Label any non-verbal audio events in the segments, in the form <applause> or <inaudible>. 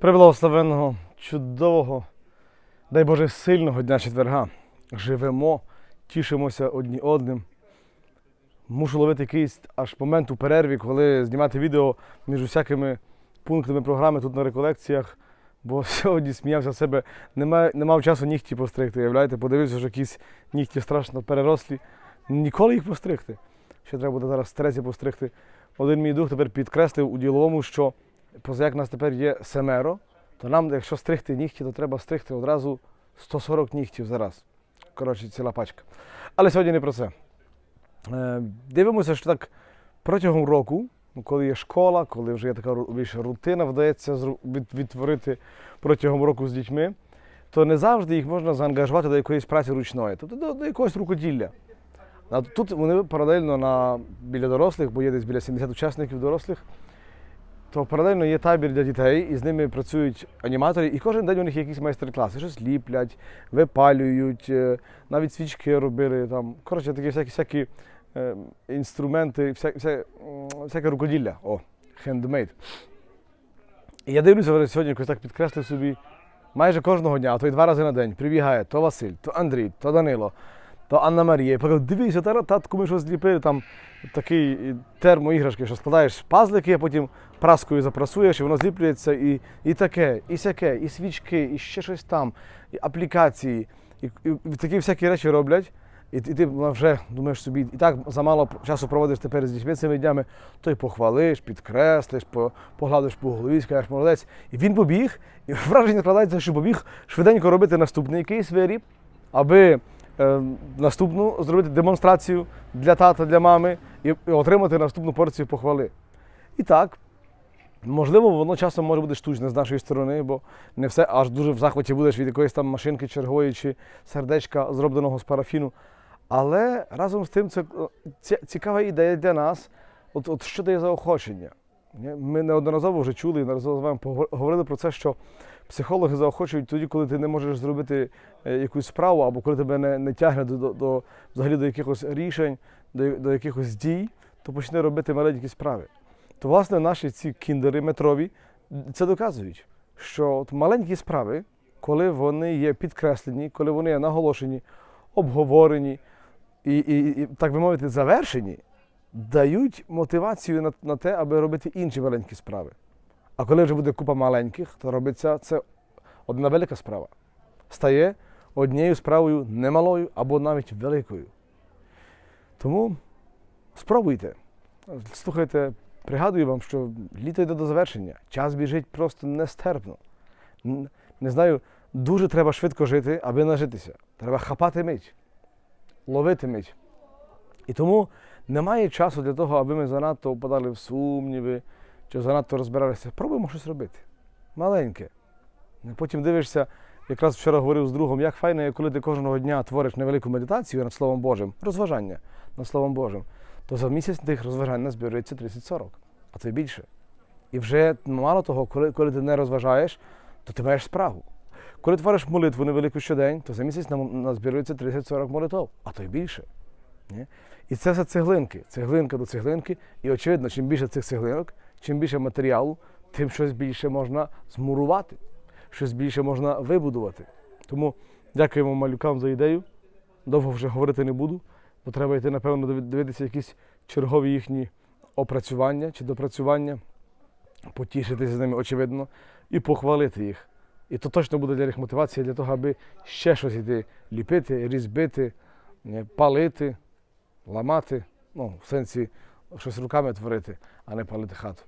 Приблагословенного, чудового, дай Боже, сильного дня четверга. Живемо, тішимося одні одним. Мушу ловити якийсь аж момент у перерві, коли знімати відео між усякими пунктами програми тут на реколекціях. Бо <laughs> сьогодні сміявся себе, не, не мав часу нігті постригти. Уявляєте, подивився, що якісь нігті страшно перерослі. Ніколи їх постригти. Ще треба буде зараз стресі постригти. Один мій дух тепер підкреслив у діловому, що поза як нас тепер є семеро, то нам, якщо стригти нігті, то треба стригти одразу 140 нігтів зараз. Коротше, ціла пачка. Але сьогодні не про це. Е, Дивимося, що так протягом року, ну, коли є школа, коли вже є така більше рутина, вдається відтворити протягом року з дітьми, то не завжди їх можна заангажувати до якоїсь праці ручної, тобто до, до якогось рукоділля. А тут вони паралельно на, біля дорослих, бо є десь біля 70 учасників дорослих, то паралельно є табір для дітей, і з ними працюють аніматори, і кожен день у них є якісь майстер-класи, щось ліплять, випалюють, е, навіть свічки робили. Там. Коротше, такі всякі, всякі е, інструменти, вся, вся, всяке рукоділля. О, хендмейд. І я дивлюся, сьогодні якось так підкреслив собі майже кожного дня, а то й два рази на день прибігає то Василь, то Андрій, то Данило, то Анна Марія. Покажу, дивіться, та, татку, ми щось зліпили, там такий термоіграшки, що складаєш пазлики, а потім праскою запрасуєш, і воно зліплюється, і, і таке, і сяке, і свічки, і ще щось там, і аплікації, і, і, і такі всякі речі роблять. І, і ти вже думаєш собі, і так замало часу проводиш тепер з дітьми цими днями, то й похвалиш, підкреслиш, по, погладиш по голові, скажеш молодець. І він побіг, і <laughs> враження складається, що побіг швиденько робити наступний якийсь виріб, аби наступну зробити демонстрацію для тата, для мами і, і отримати наступну порцію похвали. І так, можливо, воно часом може бути штучне з нашої сторони, бо не все аж дуже в захваті будеш від якоїсь там машинки чергової чи сердечка, зробленого з парафіну. Але разом з тим це е, цікава ідея для нас, от, от що дає заохочення. Ми неодноразово вже чули і неодноразово з вами говорили про це, що психологи заохочують тоді, коли ти не можеш зробити е, якусь справу, або коли тебе не, не тягне до, до, до, взагалі до якихось рішень, до, до якихось дій, то почни робити маленькі справи. То, власне, наші ці кіндери метрові це доказують, що от маленькі справи, коли вони є підкреслені, коли вони є наголошені, обговорені і, і, і так би мовити, завершені, дають мотивацію на, на те, аби робити інші маленькі справи. А коли вже буде купа маленьких, то робиться це одна велика справа. Стає однією справою немалою або навіть великою. Тому спробуйте. Слухайте, пригадую вам, що літо йде до завершення. Час біжить просто нестерпно. Не знаю, дуже треба швидко жити, аби нажитися. Треба хапати мить, ловити мить. І тому немає часу для того, аби ми занадто впадали в сумніви чи занадто розбиралися. Пробуємо щось робити. Маленьке. Потім дивишся, якраз вчора говорив з другом, як файно, коли ти кожного дня твориш невелику медитацію над Словом Божим, розважання над Словом Божим, то за місяць тих розважань назбирається 30-40, а то й більше. І вже мало того, коли, коли ти не розважаєш, то ти маєш справу. Коли твориш молитву невелику щодень, то за місяць назбирається 30-40 молитв, а то й більше. І це все цеглинки, цеглинка до цеглинки. І очевидно, чим більше цих цеглинок, чим більше матеріалу, тим щось більше можна змурувати, щось більше можна вибудувати. Тому дякуємо малюкам за ідею. Довго вже говорити не буду, бо треба йти, напевно, дивитися якісь чергові їхні опрацювання чи допрацювання, потішитися з ними, очевидно, і похвалити їх. І то точно буде для них мотивація для того, аби ще щось іти ліпити, різьбити, е, палити, ламати, ну, в сенсі щось руками творити, а не палити хату.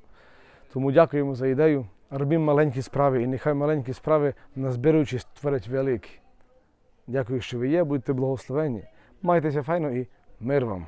Тому дякуємо за ідею. Робімо маленькі справи, і нехай маленькі справи, назбираючись, творять великі. Дякую, що ви є, будьте благословені. Майтеся файно і мир вам.